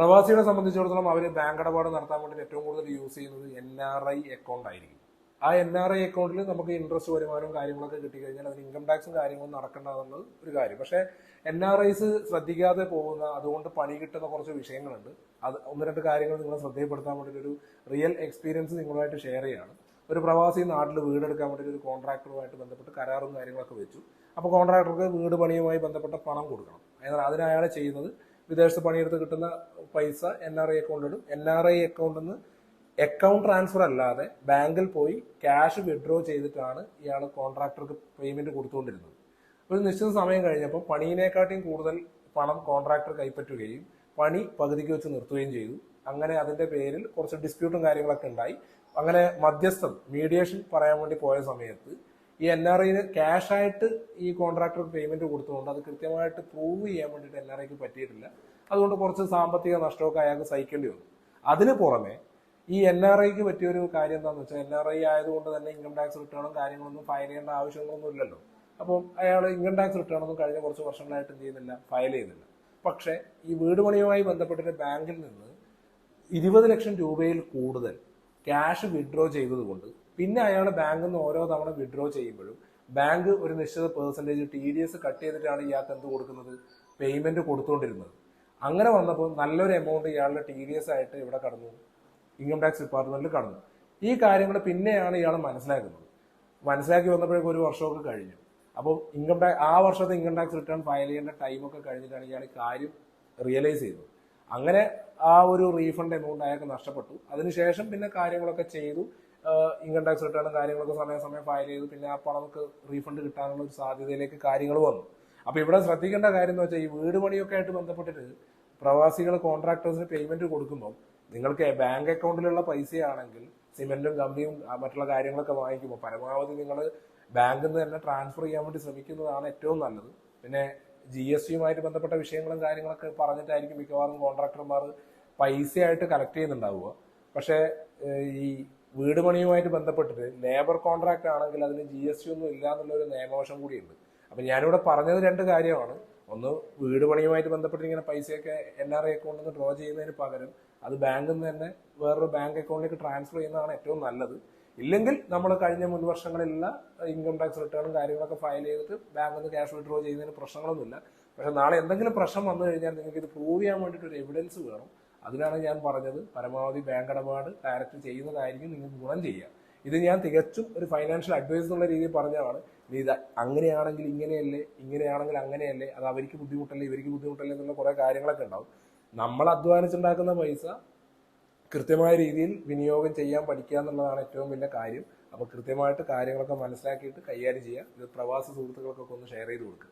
പ്രവാസികളെ സംബന്ധിച്ചിടത്തോളം അവർ ബാങ്ക് ഇടപാട് നടത്താൻ വേണ്ടി ഏറ്റവും കൂടുതൽ യൂസ് ചെയ്യുന്നത് എൻ ആർ ഐ അക്കൗണ്ട് ആയിരിക്കും. ആ എൻ ആർ ഐ അക്കൗണ്ടിൽ നമുക്ക് ഇൻട്രസ്റ്റ് വരുമാനവും കാര്യങ്ങളൊക്കെ കിട്ടി കഴിഞ്ഞാൽ അതിന് ഇൻകം ടാക്സും കാര്യങ്ങളും നടക്കേണ്ടതെന്നത് ഒരു കാര്യം. പക്ഷേ എൻ ആർ ഐസ് ശ്രദ്ധിക്കാതെ പോകുന്ന അതുകൊണ്ട് പണി കിട്ടുന്ന കുറച്ച് വിഷയങ്ങളുണ്ട്. അത് ഒന്ന് രണ്ട് കാര്യങ്ങൾ നിങ്ങളെ ശ്രദ്ധയപ്പെടുത്താൻ വേണ്ടി ഒരു റിയൽ എക്സ്പീരിയൻസ് നിങ്ങളുമായിട്ട് ഷെയർ ചെയ്യാണ്. ഒരു പ്രവാസി നാട്ടിൽ വീടെടുക്കാൻ വേണ്ടി ഒരു കോൺട്രാക്ടറുമായിട്ട് ബന്ധപ്പെട്ട് കരാറും കാര്യങ്ങളൊക്കെ വെച്ചു. അപ്പോൾ കോൺട്രാക്ടർക്ക് വീട് പണിയുമായി ബന്ധപ്പെട്ട പണം കൊടുക്കണം. എന്നാൽ അതിന് ചെയ്യുന്നത് വിദേശത്ത് പണിയെടുത്ത് കിട്ടുന്ന പൈസ എൻ ആർ ഐ അക്കൗണ്ടിടും എൻ ആർ ഐ അക്കൗണ്ടിൽ നിന്ന് അക്കൗണ്ട് ട്രാൻസ്ഫർ അല്ലാതെ ബാങ്കിൽ പോയി ക്യാഷ് വിഡ്രോ ചെയ്തിട്ടാണ് ഇയാൾ കോൺട്രാക്ടർക്ക് പേയ്മെന്റ് കൊടുത്തുകൊണ്ടിരുന്നത്. ഒരു നിശ്ചിത സമയം കഴിഞ്ഞപ്പോൾ പണിയിനെക്കാട്ടിയും കൂടുതൽ പണം കോൺട്രാക്ടർ കൈപ്പറ്റുകയും പണി പകുതിക്ക് വെച്ച് നിർത്തുകയും ചെയ്തു. അങ്ങനെ അതിന്റെ പേരിൽ കുറച്ച് ഡിസ്പ്യൂട്ടും കാര്യങ്ങളൊക്കെ ഉണ്ടായി. അങ്ങനെ മധ്യസ്ഥം മീഡിയേഷൻ പറയാൻ വേണ്ടി പോയ സമയത്ത് ഈ എൻ ആർ ഐന് ക്യാഷ് ആയിട്ട് ഈ കോൺട്രാക്ടർ പേയ്മെന്റ് കൊടുത്തുകൊണ്ട് അത് കൃത്യമായിട്ട് പ്രൂവ് ചെയ്യാൻ വേണ്ടിയിട്ട് എൻ ആർ ഐക്ക് പറ്റിയിട്ടില്ല. അതുകൊണ്ട് കുറച്ച് സാമ്പത്തിക നഷ്ടമൊക്കെ അയാൾക്ക് സഹിക്കേണ്ടി വന്നു. അതിന് പുറമെ ഈ എൻ ആർ ഐക്ക് പറ്റിയ ഒരു കാര്യം എന്താണെന്ന് വെച്ചാൽ എൻ ആർ ഐ ആയതുകൊണ്ട് തന്നെ ഇൻകം ടാക്സ് റിട്ടേണും കാര്യങ്ങളൊന്നും ഫയൽ ചെയ്യേണ്ട ആവശ്യങ്ങളൊന്നും ഇല്ലല്ലോ. അപ്പം അയാൾ ഇൻകം ടാക്സ് റിട്ടേണൊന്നും കഴിഞ്ഞ കുറച്ച് വർഷങ്ങളായിട്ട് എന്ത് ചെയ്യുന്നില്ല ഫയൽ ചെയ്യുന്നില്ല. പക്ഷേ ഈ വീട് പണിയുമായി ബന്ധപ്പെട്ടിട്ട് ബാങ്കിൽ നിന്ന് ഇരുപത് ലക്ഷം രൂപയിൽ കൂടുതൽ ക്യാഷ് വിഡ്രോ ചെയ്തതുകൊണ്ട് പിന്നെ അയാൾ ബാങ്കിൽ നിന്ന് ഓരോ തവണ വിഡ്രോ ചെയ്യുമ്പോഴും ബാങ്ക് ഒരു നിശ്ചിത percentage T D S cut ചെയ്തിട്ടാണ് ഇയാൾക്ക് എന്ത് കൊടുക്കുന്നത്? പേയ്മെന്റ് കൊടുത്തുകൊണ്ടിരുന്നത് അങ്ങനെ വന്നപ്പോൾ നല്ലൊരു എമൗണ്ട് ഇയാളുടെ ടി ഡി എസ് ആയിട്ട് ഇവിടെ കടന്നു. ഇൻകം ടാക്സ് ഡിപ്പാർട്ട്മെന്റിൽ കടന്നു. ഈ കാര്യങ്ങൾ പിന്നെയാണ് ഇയാൾ മനസ്സിലാക്കുന്നത്. മനസ്സിലാക്കി വന്നപ്പോഴേക്കും ഒരു വർഷമൊക്കെ കഴിഞ്ഞു. അപ്പോൾ ഇൻകം ടാക്സ് ആ വർഷത്തെ ഇൻകം ടാക്സ് റിട്ടേൺ ഫയൽ ചെയ്യേണ്ട ടൈമൊക്കെ കഴിഞ്ഞിട്ടാണ് ഇയാൾ കാര്യം റിയലൈസ് ചെയ്തത്. അങ്ങനെ ആ ഒരു റീഫണ്ട് എമൗണ്ട് അയാൾക്ക് നഷ്ടപ്പെട്ടു. അതിനുശേഷം പിന്നെ കാര്യങ്ങളൊക്കെ ചെയ്തു. ഇൻകം ടാക്സ് റിട്ടേണും കാര്യങ്ങളൊക്കെ സമയാസമയം ഫയൽ ചെയ്ത്. പിന്നെ ആ പണമൊക്കെ റീഫണ്ട് കിട്ടാനുള്ള ഒരു സാധ്യതയിലേക്ക് കാര്യങ്ങൾ വന്നു. അപ്പൊ ഇവിടെ ശ്രദ്ധിക്കേണ്ട കാര്യം എന്ന് വെച്ചാൽ ഈ വീട് പണിയൊക്കെ ആയിട്ട് ബന്ധപ്പെട്ടിട്ട് പ്രവാസികൾ കോൺട്രാക്ടേഴ്സിന് പേയ്മെന്റ് കൊടുക്കുമ്പോൾ നിങ്ങൾക്ക് ബാങ്ക് അക്കൗണ്ടിലുള്ള പൈസയാണെങ്കിൽ സിമെന്റും കമ്പിയും മറ്റുള്ള കാര്യങ്ങളൊക്കെ വാങ്ങിക്കുമ്പോൾ പരമാവധി നിങ്ങൾ ബാങ്കിൽ നിന്ന് തന്നെ ട്രാൻസ്ഫർ ചെയ്യാൻ വേണ്ടി ശ്രമിക്കുന്നതാണ് ഏറ്റവും നല്ലത്. പിന്നെ ജി എസ് ടിയുമായിട്ട് ബന്ധപ്പെട്ട വിഷയങ്ങളും കാര്യങ്ങളൊക്കെ പറഞ്ഞിട്ടായിരിക്കും മിക്കവാറും കോൺട്രാക്ടർമാർ പൈസയായിട്ട് കളക്ട് ചെയ്യുന്നുണ്ടാവുക. പക്ഷേ ഈ വീട് പണിയുമായിട്ട് ബന്ധപ്പെട്ടിട്ട് ലേബർ കോൺട്രാക്ട് ആണെങ്കിൽ അതിന് ജി എസ് ടി ഒന്നും ഇല്ല എന്നുള്ളൊരു നിയമവശം കൂടിയുണ്ട്. അപ്പം ഞാനിവിടെ പറഞ്ഞത് രണ്ട് കാര്യമാണ്. ഒന്ന് വീട് പണിയുമായിട്ട് ബന്ധപ്പെട്ട് ഇങ്ങനെ പൈസയൊക്കെ എൻ ആർ ഐ അക്കൗണ്ടിൽ നിന്ന് ഡ്രോ ചെയ്യുന്നതിന് പകരം അത് ബാങ്കിൽ നിന്ന് തന്നെ വേറൊരു ബാങ്ക് അക്കൗണ്ടിലേക്ക് ട്രാൻസ്ഫർ ചെയ്യുന്നതാണ് ഏറ്റവും നല്ലത്. ഇല്ലെങ്കിൽ നമ്മൾ കഴിഞ്ഞ മുൻ വർഷങ്ങളിലുള്ള ഇൻകം ടാക്സ് റിട്ടേണും കാര്യങ്ങളൊക്കെ ഫയൽ ചെയ്തിട്ട് ബാങ്കിൽ നിന്ന് ക്യാഷ് വിഡ്രോ ചെയ്യുന്നതിന് പ്രശ്നങ്ങളൊന്നുമില്ല. പക്ഷെ നാളെ എന്തെങ്കിലും പ്രശ്നം വന്നു കഴിഞ്ഞാൽ നിങ്ങൾക്ക് ഇത് പ്രൂവ് ചെയ്യാൻ വേണ്ടിയിട്ട് ഒരു എവിഡൻസ് വേണം. അതിനാണ് ഞാൻ പറഞ്ഞത് പരമാവധി ബാങ്ക് ഇടപാട് ഡയറക്റ്റ് ചെയ്യുന്നതായിരിക്കും നിങ്ങൾക്ക് ഗുണം ചെയ്യുക. ഇത് ഞാൻ തികച്ചും ഒരു ഫൈനാൻഷ്യൽ അഡ്വൈസ് എന്നുള്ള രീതിയിൽ പറഞ്ഞതാണ്. ഇനി ഇത് അങ്ങനെയാണെങ്കിൽ ഇങ്ങനെയല്ലേ ഇങ്ങനെയാണെങ്കിൽ അങ്ങനെയല്ലേ അത് അവർക്ക് ബുദ്ധിമുട്ടല്ലേ ഇവർക്ക് ബുദ്ധിമുട്ടല്ലേ എന്നുള്ള കുറേ കാര്യങ്ങളൊക്കെ ഉണ്ടാവും. നമ്മൾ അധ്വാനിച്ചുണ്ടാക്കുന്ന പൈസ കൃത്യമായ രീതിയിൽ വിനിയോഗം ചെയ്യാൻ പഠിക്കുക എന്നുള്ളതാണ് ഏറ്റവും വലിയ കാര്യം. അപ്പോൾ കൃത്യമായിട്ട് കാര്യങ്ങളൊക്കെ മനസ്സിലാക്കിയിട്ട് കൈകാര്യം ചെയ്യുക. ഇത് പ്രവാസി സുഹൃത്തുക്കൾക്കൊക്കെ ഒന്ന് ഷെയർ ചെയ്ത് കൊടുക്കുക.